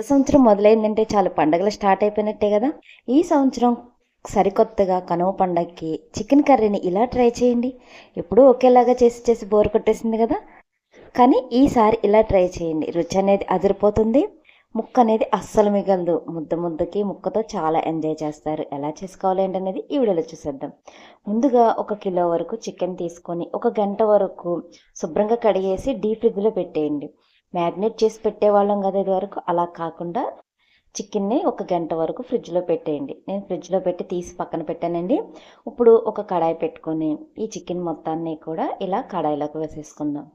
కొత్త సంవత్సరం మొదలైందంటే చాలు పండగలు స్టార్ట్ అయిపోయినట్టే కదా. ఈ సంవత్సరం సరికొత్తగా కనుమ పండగకి చికెన్ కర్రీని ఇలా ట్రై చేయండి. ఎప్పుడూ ఒకేలాగా చేసి చేసి బోర్ కొట్టేసింది కదా. కానీ ఈసారి ఇలా ట్రై చేయండి. రుచి అనేది అదిరిపోతుంది. ముక్క అనేది అస్సలు మిగలదు. ముద్ద ముద్దకి ముక్కతో చాలా ఎంజాయ్ చేస్తారు. ఎలా చేసుకోవాలి ఏంటనేది ఈ వీడియోలో చూసేద్దాం. ముందుగా ఒక కిలో వరకు చికెన్ తీసుకొని ఒక గంట వరకు శుభ్రంగా కడిగేసి డీప్ ఫ్రిడ్జ్లో పెట్టేయండి. మ్యారినేట్ చేసి పెట్టేవాళ్ళం కదా ఇది వరకు అలా కాకుండా చికెన్ని ఒక గంట వరకు ఫ్రిడ్జ్లో పెట్టేయండి. నేను ఫ్రిడ్జ్లో పెట్టి తీసి పక్కన పెట్టానండి. ఇప్పుడు ఒక కడాయి పెట్టుకొని ఈ చికెన్ మొత్తాన్ని కూడా ఇలా కడాయిలోకి వేసేసుకుందాం.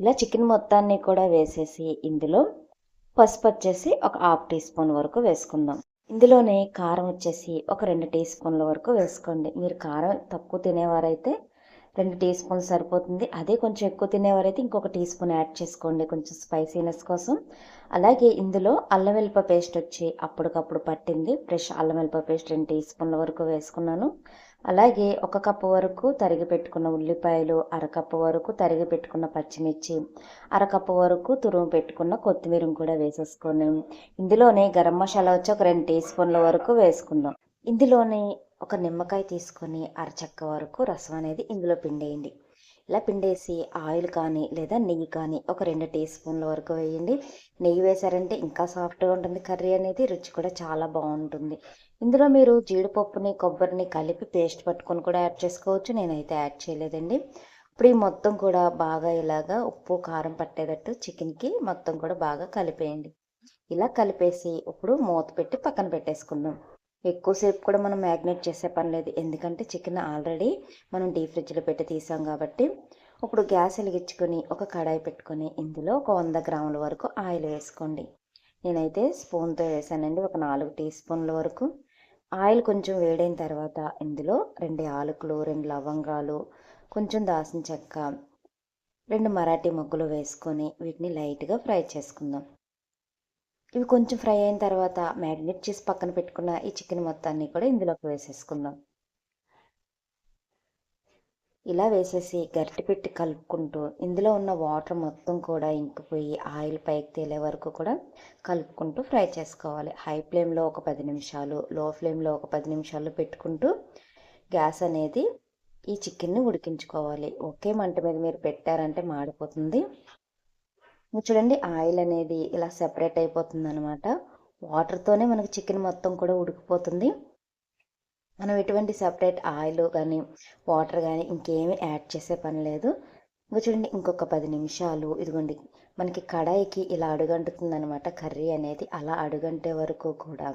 ఇలా చికెన్ మొత్తాన్ని కూడా వేసేసి ఇందులో పసుపు వచ్చేసి ఒక హాఫ్ టీ స్పూన్ వరకు వేసుకుందాం. ఇందులోనే కారం వచ్చేసి ఒక రెండు టీ స్పూన్ల వరకు వేసుకోండి. మీరు కారం తక్కువ తినేవారైతే రెండు టీ స్పూన్స్ సరిపోతుంది. అదే కొంచెం ఎక్కువ తినేవారైతే ఇంకొక టీ స్పూన్ యాడ్ చేసుకోండి కొంచెం స్పైసీనెస్ కోసం. అలాగే ఇందులో అల్లం వెల్లిపాయ పేస్ట్ వచ్చి అప్పటికప్పుడు పట్టింది. ఫ్రెష్ అల్లం వెల్లిపాయ పేస్ట్ రెండు టీ స్పూన్ల వరకు వేసుకున్నాను. అలాగే ఒక కప్పు వరకు తరిగి పెట్టుకున్న ఉల్లిపాయలు అరకప్పు వరకు తరిగి పెట్టుకున్న పచ్చిమిర్చి అరకప్పు వరకు తురుము పెట్టుకున్న కొత్తిమీర కూడా వేసేసుకున్నాం ఇందులోనే గరం మసాలా వచ్చి ఒక రెండు టీ స్పూన్ల వరకు వేసుకుందాం. ఇందులోనే ఒక నిమ్మకాయ తీసుకొని అరచక్క వరకు రసం అనేది ఇందులో పిండేయండి. ఇలా పిండేసి ఆయిల్ కానీ లేదా నెయ్యి కానీ ఒక రెండు టీ స్పూన్ల వరకు వేయండి. నెయ్యి వేశారంటే ఇంకా సాఫ్ట్గా ఉంటుంది. కర్రీ అనేది రుచి కూడా చాలా బాగుంటుంది. ఇందులో మీరు జీడిపప్పుని కొబ్బరిని కలిపి పేస్ట్ పట్టుకొని కూడా యాడ్ చేసుకోవచ్చు. నేనైతే యాడ్ చేయలేదండి. ఇప్పుడు ఈ మొత్తం కూడా బాగా ఇలాగా ఉప్పు కారం పట్టేటట్టు చికెన్కి మొత్తం కూడా బాగా కలిపేయండి. ఇలా కలిపేసి ఇప్పుడు మూత పెట్టి పక్కన పెట్టేసుకుందాం. ఎక్కువసేపు కూడా మనం మ్యాగ్నేట్ చేసే పని లేదు. ఎందుకంటే చికెన్ ఆల్రెడీ మనం డీప్ ఫ్రిడ్జ్లో పెట్టి తీసాం కాబట్టి. ఇప్పుడు గ్యాస్ వెలిగించుకొని ఒక కడాయి పెట్టుకొని ఇందులో ఒక వంద గ్రాముల వరకు ఆయిల్ వేసుకోండి. నేనైతే స్పూన్తో వేసానండి. ఒక నాలుగు టీ స్పూన్ల వరకు. ఆయిల్ కొంచెం వేడైన తర్వాత ఇందులో రెండు ఆలుకులు రెండు లవంగాలు కొంచెం దాసిన చెక్క రెండు మరాఠీ మొగ్గులు వేసుకొని వీటిని లైట్గా ఫ్రై చేసుకుందాం. ఇవి కొంచెం ఫ్రై అయిన తర్వాత మ్యారినేట్ చేసి పక్కన పెట్టుకున్న ఈ చికెన్ మొత్తాన్ని కూడా ఇందులోకి వేసేసుకుందాం. ఇలా వేసేసి గరిటె పెట్టి కలుపుకుంటూ ఇందులో ఉన్న వాటర్ మొత్తం కూడా ఇంకిపోయి ఆయిల్ పైకి తేలే వరకు కూడా కలుపుకుంటూ ఫ్రై చేసుకోవాలి. హై ఫ్లేమ్లో ఒక పది నిమిషాలు లో ఫ్లేమ్లో ఒక పది నిమిషాలు పెట్టుకుంటూ గ్యాస్ అనేది ఈ చికెన్ని ఉడికించుకోవాలి. ఒకే మంట మీద మీరు పెట్టారంటే మాడిపోతుంది. చూడండి ఆయిల్ అనేది ఇలా సెపరేట్ అయిపోతుంది అనమాట వాటర్తోనే మనకు చికెన్ మొత్తం కూడా ఉడికిపోతుంది. మనం ఎటువంటి సెపరేట్ ఆయిల్ కానీ వాటర్ కానీ ఇంకేమీ యాడ్ చేసే పని లేదు. ఇంకా చూడండి ఇంకొక పది నిమిషాలు ఇదిగోండి. మనకి కడాయికి ఇలా అడుగంటుతుంది అనమాట కర్రీ అనేది అలా అడుగంటే వరకు కూడా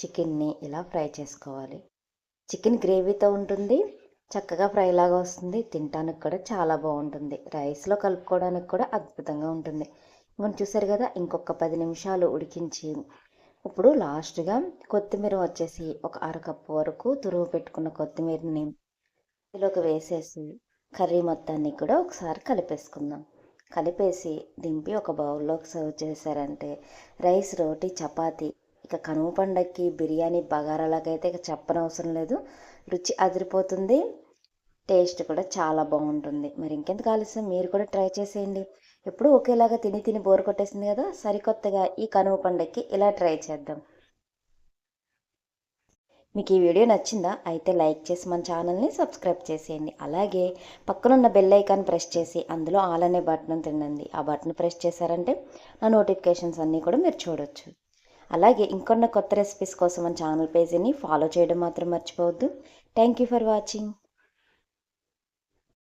చికెన్ని ఇలా ఫ్రై చేసుకోవాలి. చికెన్ గ్రేవీతో ఉంటుంది. చక్కగా ఫ్రై లాగా వస్తుంది. తినడానికి కూడా చాలా బాగుంటుంది. రైస్లో కలుపుకోవడానికి కూడా అద్భుతంగా ఉంటుంది. మనం చూసారు కదా ఇంకొక పది నిమిషాలు ఉడికించి ఇప్పుడు లాస్ట్గా కొత్తిమీర వచ్చేసి ఒక అరకప్పు వరకు తురుము పెట్టుకున్న కొత్తిమీరని ఇందులోకి వేసేసి కర్రీ మొత్తాన్ని కూడా ఒకసారి కలిపేసుకుందాం. కలిపేసి దింపి ఒక బౌల్లోకి సర్వ్ చేశారంటే రైస్ రోటీ చపాతీ ఇక కనుమ పండక్కి బిర్యానీ బగారాలకైతే ఇక చెప్పనవసరం లేదు. రుచి అదిరిపోతుంది. టేస్ట్ కూడా చాలా బాగుంటుంది. మరి ఇంకెందుకు ఆలస్యం? మీరు కూడా ట్రై చేసేయండి. ఎప్పుడు ఒకేలాగా తిని తిని బోర్ కొట్టేసింది కదా సరికొత్తగా ఈ కనుమ పండగకి ఇలా ట్రై చేద్దాం. మీకు ఈ వీడియో నచ్చిందా? అయితే లైక్ చేసి మన ఛానల్ని సబ్స్క్రైబ్ చేసేయండి. అలాగే పక్కనున్న బెల్ ఐకాన్ ప్రెస్ చేసి అందులో ఆల్ అనే బటన్ తినండి ఆ బటన్ ప్రెస్ చేశారంటే నా నోటిఫికేషన్స్ అన్నీ కూడా మీరు చూడొచ్చు. అలాగే ఇంకొన్న కొత్త రెసిపీస్ కోసం మన ఛానల్ పేజీని ఫాలో చేయడం మాత్రం మర్చిపోవద్దు. Thank you for watching.